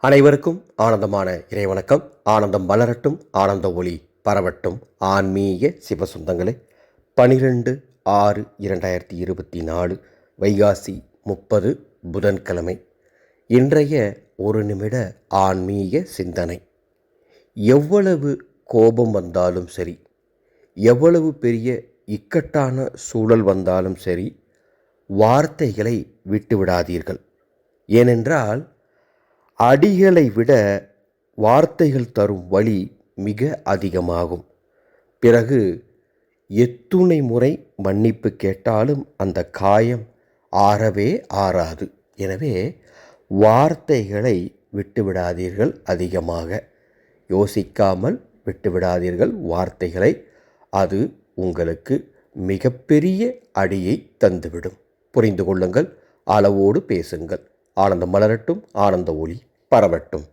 அனைவருக்கும் ஆனந்தமான இறைவணக்கம். ஆனந்தம் வளரட்டும் ஆனந்த ஒளி பரவட்டும். ஆன்மீக சிவசுந்தங்களே பனிரெண்டு ஆறு இரண்டாயிரத்தி இருபத்தி நாலு வைகாசி முப்பது புதன்கிழமை. இன்றைய ஒரு நிமிட ஆன்மீக சிந்தனை. எவ்வளவு கோபம் வந்தாலும் சரி எவ்வளவு பெரிய இக்கட்டான சூழல் வந்தாலும் சரி வார்த்தைகளை விட்டுவிடாதீர்கள். ஏனென்றால் அடிகளை விட வார்த்தைகள் தரும் வழி மிக அதிகமாகும். பிறகு எத்துணை முறை மன்னிப்பு கேட்டாலும் அந்த காயம் ஆறவே ஆறாது. எனவே வார்த்தைகளை விட்டுவிடாதீர்கள் அதிகமாக. யோசிக்காமல் விட்டுவிடாதீர்கள் வார்த்தைகளை. அது உங்களுக்கு மிகப்பெரிய அடியை தந்துவிடும். புரிந்து கொள்ளுங்கள். அளவோடு பேசுங்கள். ஆனந்தம் மலரட்டும். ஆனந்த ஒளி. பரவட்டும்.